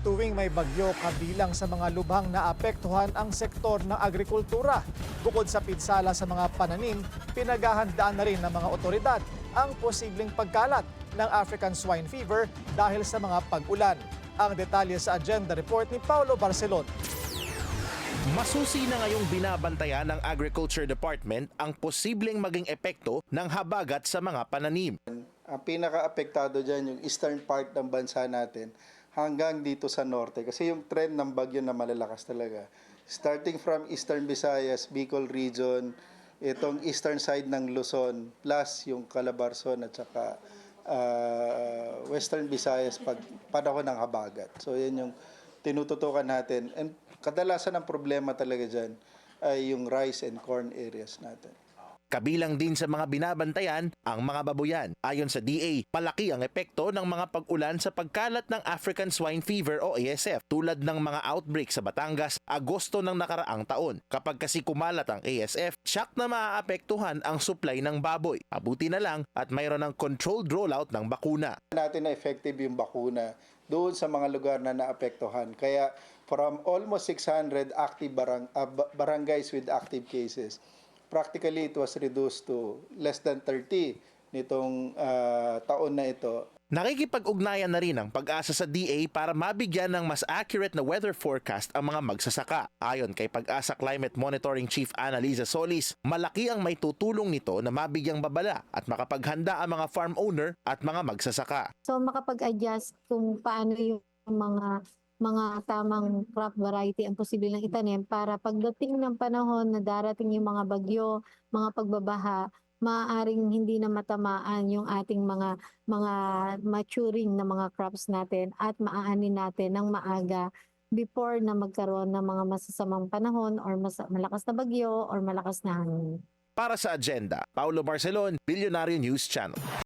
tuwing may bagyo kabilang sa mga lubhang naapektuhan ang sektor ng agrikultura. Bukod sa pinsala sa mga pananim, pinaghahandaan na rin ng mga otoridad ang posibleng pagkalat ng African swine fever dahil sa mga pag-ulan. Ang detalye sa agenda report ni Paulo Barcelon. Masusi na ngayong binabantayan ng Agriculture Department ang posibleng maging epekto ng habagat sa mga pananim. Ang pinaka-apektado dyan yung eastern part ng bansa natin hanggang dito sa norte. Kasi yung trend ng bagyo na malalakas talaga. Starting from eastern Visayas, Bicol region, itong eastern side ng Luzon, plus yung Calabarzon at saka ah, western Visayas pag panahon ng habagat. So yan yung tinututukan natin. And kadalasan ang problema talaga dyan ay yung rice and corn areas natin. Kabilang din sa mga binabantayan ang mga babuyan. Ayon sa DA, palaki ang epekto ng mga pag-ulan sa pagkalat ng African Swine Fever o ASF tulad ng mga outbreak sa Batangas Agosto ng nakaraang taon. Kapag kasi kumalat ang ASF, siyak na maaapektuhan ang supply ng baboy. Abuti na lang at mayroon ng controlled rollout ng bakuna. natin na effective yung bakuna doon sa mga lugar na naapektuhan. Kaya from almost 600 active barang, ba- barangays with active cases, practically it was reduced to less than 30 nitong ah, taon na ito. Nakikipag-ugnayan na rin ang pag-asa sa DA para mabigyan ng mas accurate na weather forecast ang mga magsasaka. Ayon kay Pag-asa Climate Monitoring Chief Annalisa Solis, malaki ang may tutulong nito na mabigyang babala at makapaghanda ang mga farm owner at mga magsasaka. So makapag-adjust kung paano yung mga mga tamang crop variety ang posible ng itanim para pagdating ng panahon na darating yung mga bagyo, mga pagbabaha, maaaring hindi na matamaan yung ating mga mga maturing na mga crops natin at maaanin natin ng maaga before na magkaroon ng mga masasamang panahon or mas, malakas na bagyo or malakas na hangin. Para sa agenda, Paulo Barcelon, Billionario News Channel.